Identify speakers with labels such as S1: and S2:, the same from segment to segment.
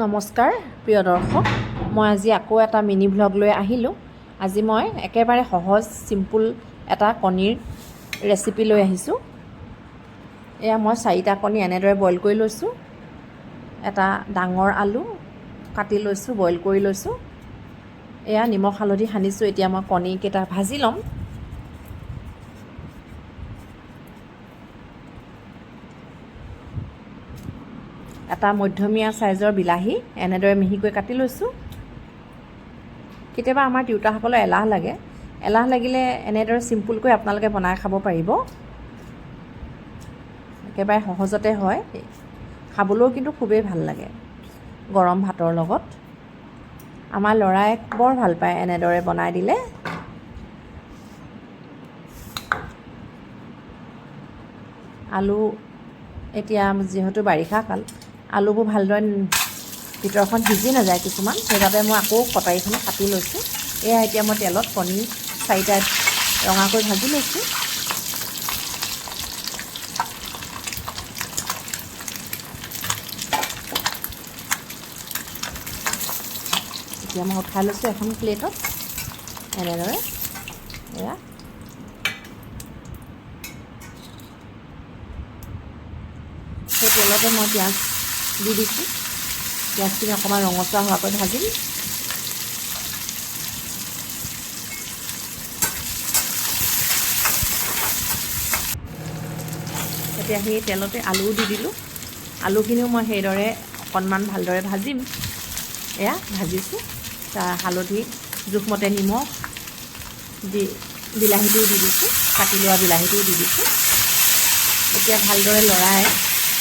S1: নমস্কাৰ প্ৰিয় দৰ্শক। মই আজি আকৌ এটা মিনি ভ্লগ লৈ আহিলোঁ। আজি মই একেবাৰে সহজ চিম্পুল এটা কণীৰ ৰেচিপি লৈ আহিছোঁ। এয়া মই চাৰিটা কণী এনেদৰে বইল কৰি লৈছোঁ। এটা ডাঙৰ আলু কাটি লৈছোঁ বইল কৰি লৈছোঁ। এয়া নিমখ হালধি সানিছোঁ। এতিয়া মই কণীকেইটা ভাজি ল'ম। এটা মধ্যমীয়া চাইজৰ বিলাহী এনেদৰে মিহিকৈ কাটি লৈছোঁ। কেতিয়াবা আমাৰ তিৰোতাসকলৰ এলাহ লাগে। এলাহ লাগিলে এনেদৰে চিম্পুলকৈ আপোনালোকে বনাই খাব পাৰিব। একেবাৰে সহজতে হয়। খাবলৈও কিন্তু খুবেই ভাল লাগে গৰম ভাতৰ লগত। আমাৰ ল'ৰাই বৰ ভাল পায় এনেদৰে বনাই দিলে। আলু এতিয়া যিহেতু বাৰিষা কাল আলুবোৰ ভালদৰে ভিতৰখন সিজি নাযায় কিছুমান। সেইবাবে মই আকৌ কটাৰীখনে কাটি লৈছোঁ। এয়া এতিয়া মই তেলত কণী চাৰিটা ৰঙাকৈ ভাজি লৈছোঁ। এতিয়া মই উঠাই লৈছোঁ এখন প্লেটত। এনেদৰে। এয়া। সেই তেলতে মই পিঁয়াজ দি দিছোঁ। পিঁয়াজখিনি অকণমান ৰঙচুৱা হোৱাকৈ ভাজিম। এতিয়া সেই তেলতে আলুও দি দিলোঁ। আলুখিনিও মই সেইদৰে অকণমান ভালদৰে ভাজিম। এয়া ভাজিছোঁ। তাৰ হালধি জোখমতে নিমখ দি বিলাহীটোও দি দিছোঁ। কাটি লোৱা বিলাহীটোও দি দিছোঁ। এতিয়া ভালদৰে লৰাই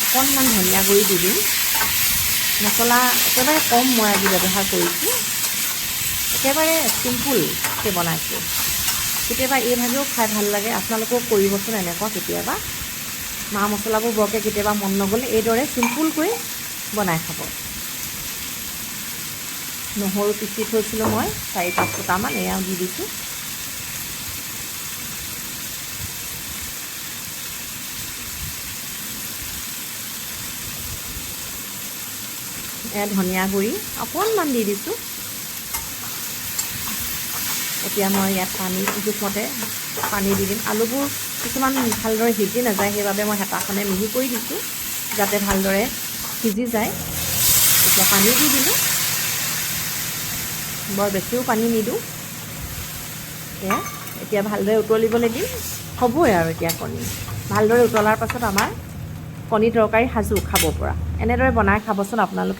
S1: অকণমান ধনিয়া গুড়ি দি দিম। মছলা একেবাৰে কম মই আজি ব্যৱহাৰ কৰিছোঁ। একেবাৰে চিম্পুলকৈ বনাইছোঁ। কেতিয়াবা এইভাগেও খাই ভালো লাগে। আপোনালোকেও কৰিবচোন এনেকুৱা কেতিয়াবা। মা মছলাবোৰ বৰকৈ কেতিয়াবা মন নগ'লে এইদৰে চিম্পুলকৈ বনাই খাব। নহৰু পিচি থৈছিলোঁ মই, চাৰি পাঁচ ফুটামান এয়াও দি দিছোঁ। ধনিয়া গুড়ি অকণমান দি দিছোঁ। এতিয়া মই ইয়াত পানী জোখমতে পানী দি দিম। আলুবোৰ কিছুমান ভালদৰে সিজি নাযায় সেইবাবে মই হেতাখনে মিহি কৰি দিছোঁ যাতে ভালদৰে সিজি যায়। এতিয়া পানী দি দিলোঁ। বৰ বেছিও পানী নিদিওঁ। এয়া এতিয়া ভালদৰে উতলিবলৈ দিম হ'বই আৰু এতিয়া কণী। ভালদৰে উতলাৰ পাছত আমাৰ কণী তৰকাৰী সাজু খাব পৰা। এনেদৰে বনাই খাবচোন আপোনালোকে।